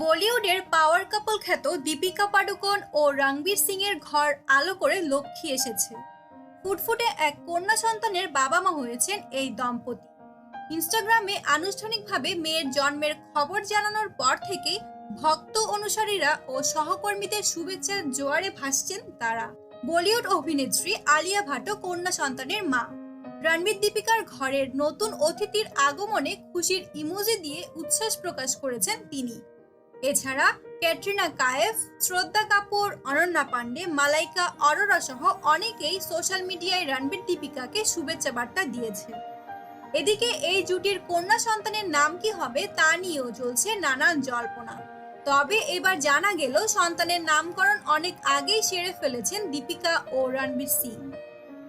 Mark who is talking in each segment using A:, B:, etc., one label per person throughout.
A: বলিউডের পাওয়ার কাপল খ্যাত দীপিকা পাডুকোন ও রণবীর সিং এর ঘর আলো করে লক্ষ্মী এসেছে। ফুটফুটে এক কন্যা সন্তানের বাবা মা হয়েছেন এই দম্পতি। ইনস্টাগ্রামে আনুষ্ঠানিকভাবে মেয়ের জন্মের খবর জানানোর পর থেকেই ভক্ত অনুসারীরা ও সহকর্মীদের শুভেচ্ছার জোয়ারে ভাসছেন তারা। বলিউড অভিনেত্রী আলিয়া ভাটও কন্যা সন্তানের মা। রণবীর দীপিকার ঘরের নতুন অতিথির আগমনে খুশির ইমোজি দিয়ে উচ্ছ্বাস প্রকাশ করেছেন তিনি। এছাড়া ক্যাটরিনা কায়েফ, শ্রদ্ধা কাপুর, অনন্যা পান্ডে, মালাইকা অরোরা সহ অনেকেই সোশ্যাল মিডিয়ায় রণবীর দীপিকাকে শুভেচ্ছা বার্তা দিয়েছে এদিকে এই জুটির কন্যা সন্তানের নাম কি হবে তা নিয়েও চলছে নানান জল্পনা। তবে এবার জানা গেল, সন্তানের নামকরণ অনেক আগেই সেরে ফেলেছেন দীপিকা ও রণবীর সিং।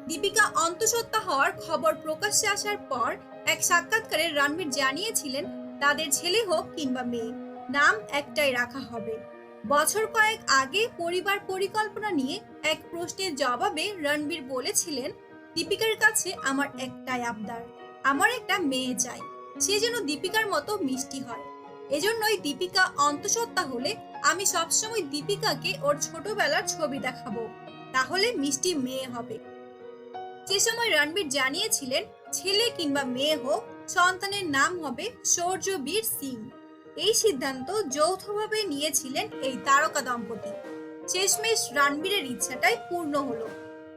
A: দীপিকা অন্তঃসত্ত্বা হওয়ার খবর প্রকাশ্যে আসার পর এক সাক্ষাৎকারে রণবীর জানিয়েছিলেন, তাদের ছেলে হোক কিংবা মেয়ে। নাম একটাই রাখা হবে। বছর কয়েক আগে পরিবার পরিকল্পনা নিয়ে এক প্রশ্নের জবাবে রণবীর বলেছিলেন, দীপিকার কাছে আমার একটাই আবদার, আমার একটা মেয়ে চাই। সে যেন দীপিকার মতো মিষ্টি হয়। এজন্যই দীপিকা অন্তঃসত্ত্বা হলে আমি সবসময় দীপিকাকে ওর ছোটবেলার ছবি দেখাবো। তাহলে মিষ্টি মেয়ে হবে। সে সময় রণবীর জানিয়েছিলেন, ছেলে কিংবা মেয়ে হোক, সন্তানের নাম হবে সৌর্যবীর সিং। এই সিদ্ধান্ত যৌথভাবে নিয়েছিলেন এই তারকা দম্পতি। শেষমেশ রণবীরের ইচ্ছাটাই পূর্ণ হলো।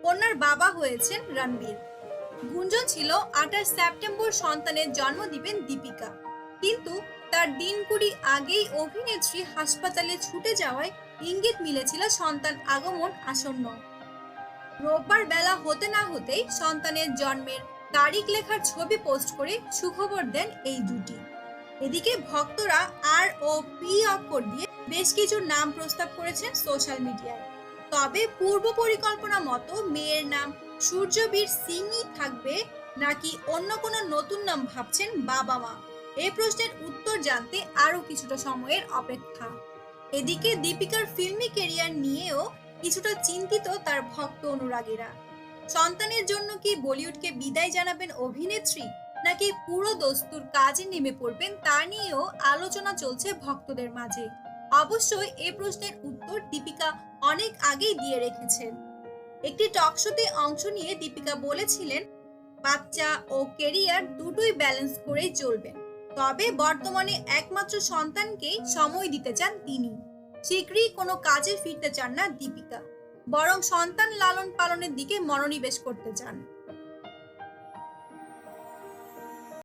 A: কন্যার বাবা হয়েছেন রণবীর। গুঞ্জন ছিল, আঠাশ সেপ্টেম্বর সন্তানের জন্ম দিবেন দীপিকা। কিন্তু তার দিন কুড়ি আগেই অভিনেত্রী হাসপাতালে ছুটে যাওয়ায় ইঙ্গিত মিলেছিল সন্তান আগমন আসন্ন। রোববার বেলা হতে না হতেই সন্তানের জন্মের তারিখ লেখার ছবি পোস্ট করে সুখবর দেন এই জুটি এদিকে ভক্তরা আর ও পি অক্ষর দিয়ে বেশ কিছু নাম প্রস্তাব করেছেন সোশ্যাল মিডিয়ায় তবে পূর্ব পরিকল্পনা মতো মেয়ের নাম সূর্যবীর সিংই থাকবে নাকি অন্য কোনো নতুন নাম ভাবছেন বাবা মা? এই প্রশ্নের উত্তর জানতে আরও কিছুটা সময়ের অপেক্ষা। এদিকে দীপিকার ফিল্মি কেরিয়ার নিয়েও কিছুটা চিন্তিত তার ভক্ত অনুরাগীরা। সন্তানের জন্য কি বলিউডকে বিদায় জানাবেন অভিনেত্রী? নাকি পুরো দস্তুর কাজে নেমে পড়বেন তা নিয়েও আলোচনা চলছে ভক্তদের মাঝে। অবশ্যই এই প্রশ্নের উত্তর দীপিকা অনেক আগেই দিয়ে রেখেছেন। একটি টক শোতে অংশ নিয়ে দীপিকা বলেছিলেন, বাচ্চা ও কেরিয়ার দুটোই ব্যালেন্স করেই চলবেন তবে বর্তমানে একমাত্র সন্তানকেই সময় দিতে চান তিনি। শীঘ্রই কোনো কাজে ফিরতে চান না দীপিকা। বরং সন্তান লালন পালনের দিকে মনোনিবেশ করতে চান।